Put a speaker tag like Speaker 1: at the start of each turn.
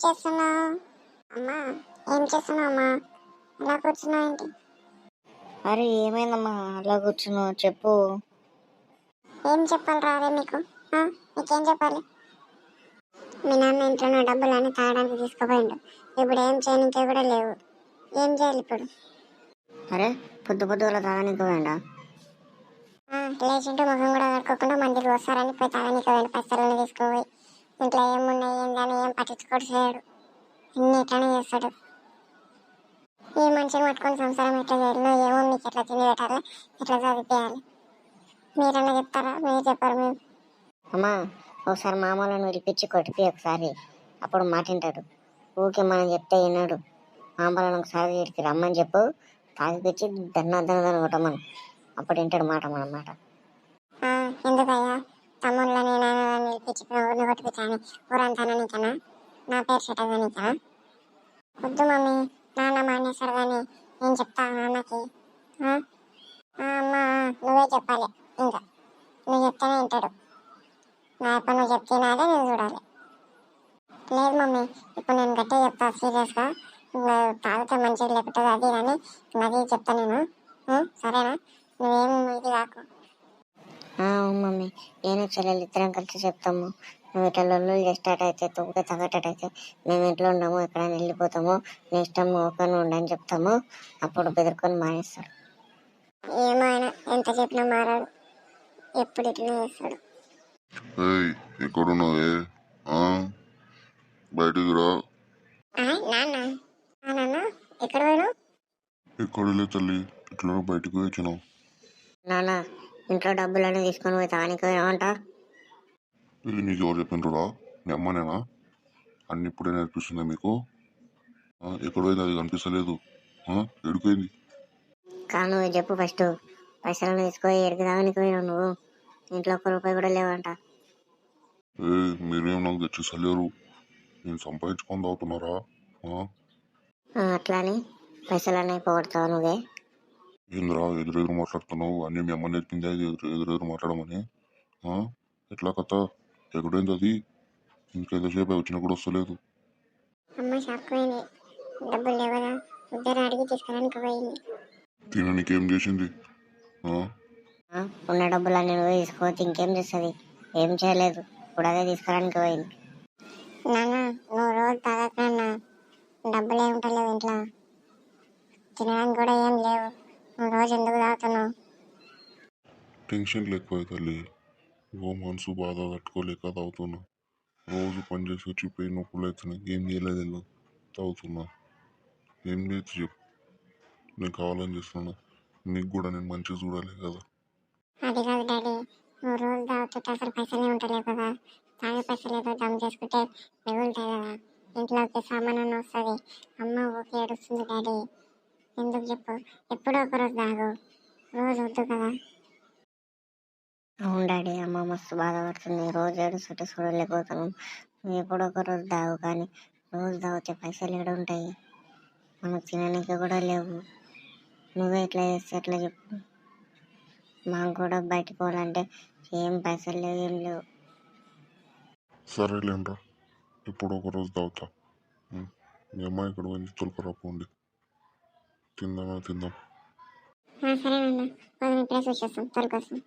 Speaker 1: చేస్తున్నావు? అమ్మా ఏం చేస్తున్నావు అమ్మా ఇలా కూర్చున్నావు ఏంటి?
Speaker 2: అరే ఏమైందమ్మా? అలా కూర్చున్నావు చెప్పు.
Speaker 1: ఏం చెప్పాలి రాదే మీకు? ఆ? మీకేం చెప్పాలి? మీ నాన్న ఇంట్లో ఉన్న డబ్బులన్నీ తాగడానికి తీసుకుపోయిండు. ఇప్పుడు ఏం చేయడానికి కూడా లేవు. ఏం చేయాలి ఇప్పుడు?
Speaker 2: అరే పొద్దు పొద్దుగల తాగనీకి పోయిండా?
Speaker 1: ఆ, లేచింటూ ముఖం కూడా కడుక్కోకుండా మందికి వస్తారని పోయి తాగనీకి పోయిండు. పైసలు తీసుకుపోయి ఇంట్లో ఏమున్నాయి ఏందని ఏం పట్టించుకోడు చేయడు అన్ని ఇట్లానే చేస్తాడు. ఈ మనిషిని పట్టుకొని సంసారం ఎట్లా చేయాలో ఏమో మీకు ఎట్లా తిండి పెట్టాలి ఎట్లా చదివించాలి మీరన్నా చెప్తారా? మీరు చెప్పారు మేము.
Speaker 2: అమ్మా ఒకసారి మామూలను పిలిపించి కొట్టిపి ఒకసారి. అప్పుడు మాటింటాడు ఊకే మనం చెప్తే విన్నాడు మామూలను ఒకసారి వీడికి రమ్మని చెప్పు. తాగిపిచ్చి దన్న దన్న కొట్టమను. అప్పుడు వింటాడు మాట మన మాట.
Speaker 1: ఆ, ఎందుకయ్యా? తమ్ముళ్ళని నాన్నని పిలిపించి ఊరిని కొట్టిపించాను ఊరంతా నీకనా నా పేరు చెట్టగా వద్దు మమ్మీ నాన్న మానేశాడు కానీ నేను చెప్తా అమ్మకి అమ్మ నువ్వే చెప్పాలి. ఇంకా. నువ్వు చెప్తేనే వింటాడు. నా పని నువ్వు చెప్తున్నాదే నేను చూడాలి. లేదు మమ్మీ ఇప్పుడు నేను గట్టిగా చెప్తా సీరియస్గా. తాగితే మంచిది లేకపోతే అది అని నది చెప్తా నేను. సరేనా? నువ్వేం ఇది కాకు.
Speaker 2: అవును మమ్మీ. నేను చెల్లెలు ఇద్దరం కలిసి చెప్తాము. నువ్వు ఇట్లా లొల్లు స్టార్ట్ అయితే తొక్కే తగ్గటట్టయితే మేము ఇంట్లో ఉండము ఎక్కడైనా వెళ్ళిపోతాము నీ ఇష్టం ఓపెన్ ఉండని చెప్తాము. అప్పుడు బెదిరుకొని మానేస్తాడు.
Speaker 1: ఏమో ఆయన ఎంత చెప్పినా మారాడు. ఎప్పుడు ఇట్లా చేస్తాడు.
Speaker 3: ఏయ్ ఎక్కడున్నావే? ఆ? బయటికి రా.
Speaker 1: ఆయ్, నాన్న. ఆ, నాన్న ఎక్కడ పోయినావు?
Speaker 3: ఎక్కడలే తల్లి? ఇట్లా బయటికి వచ్చినావు?
Speaker 2: నాన్న ఇంట్లో డబ్బులన్నీ తీసుకొని పోయి తానికి ఏమంట
Speaker 3: ఇది నీకు ఎవరు చెప్పిండ్రురా? మీ అమ్మనేనా? అన్ని ఇప్పుడే నేర్పిస్తుందా మీకు? ఎక్కడ పోయింది? అది కనిపిస్తలేదు? ఎడిపోయింది?
Speaker 2: కానీ చెప్పు ఫస్ట్. పైసలు తీసుకొని ఎడికి తాగనికి పోయినావు నువ్వు. ఇంట్లో ఒక్క రూపాయి కూడా లేవంట.
Speaker 3: ఏ మీరేం నాకు తెచ్చిస్తలేరు నేను సంపాదించుకొని తాగుతున్నారా?
Speaker 2: అట్లాని పైసలన్నీ పోగొడతావు నువ్వే?
Speaker 3: ఏందిరా ఎదురెదురు మాట్లాడుతున్నావు? అన్ని మీ అమ్మ నేర్పింది అది ఎదురు ఎదురెదురు మాట్లాడమని? ఎట్లా కథ? ఎక్కడైంది అది? ఇంకెంతసేపు వచ్చినా కూడా వస్తలేదు.
Speaker 1: అమ్మ షాక్ పోయింది డబ్బులు లేవదా ఇద్దరు అడిగి తీసుకురానికి పోయింది.
Speaker 3: తిన నీకేం చేసింది? ఆ?
Speaker 2: ఆ, ఉన్న డబ్బులన్నీ నువ్వే తీసుకోవచ్చు ఇంకేం చేస్తుంది? ఏం చేయలేదు. ఇప్పుడు అదే తీసుకురానికి పోయింది.
Speaker 1: నాన్న నువ్వు రోజు తాగకన్నా డబ్బులు ఏమి ఇంట్లో. తినడానికి కూడా ఏం లేవు. రోజు ఎందుకు తాగుతున్నావు?
Speaker 3: టెన్షన్ ఎక్కువ తల్లి. ఓ మనసు బాధ తట్టుకోలేక తాగుతున్నా. రోజు పని చేసి వచ్చి పెయిన్ నొప్పులు అవుతున్నాయి ఏం చేయలేదు. తాగుతున్నా. ఏం లేదు చెప్పు. నేను కావాలని చేస్తున్నా. నీకు కూడా నేను మంచిగా చూడాలి కదా.
Speaker 1: అది కాదు డాడీ. నువ్వు రోజు తాగుతుంటే అసలు పైసలే ఉంటలేవు కదా. తాగే పైసలు ఏదో దమ్ చేసుకుంటే మిగులుతాయి కదా. ఇంట్లోకి సామాన్ వస్తుంది. అమ్మ ఏడుస్తుంది డాడీ. ఎందుకు చెప్పు? ఎప్పుడో ఒక రోజు తాగు. రోజు వద్దు కదా?
Speaker 2: అవును డాడీ అమ్మ మస్తు బాధపడుతుంది. రోజు ఏడుస్తుంటే చూడలేకపోతున్నాం నువ్వు ఎప్పుడో ఒక రోజు తాగు కానీ రోజు తాగితే పైసలు ఎక్కడ ఉంటాయి? మనకు తినడానికి కూడా లేవు. నువ్వే ఇట్లా చేస్తే ఎట్లా చెప్పు. మాకు కూడా బయటకు పోవాలంటే ఏం పైసలు లేవు ఏం లేవు.
Speaker 3: సరేలేండ్రా. ఎప్పుడో ఒక రోజు తాగుతా. మీ అమ్మాయి ఇక్కడ పోయింది తిందామా తిందాం
Speaker 1: ఆ, సరే నాన్న ఇప్పుడే చూసేస్తాం తొలకొస్తాం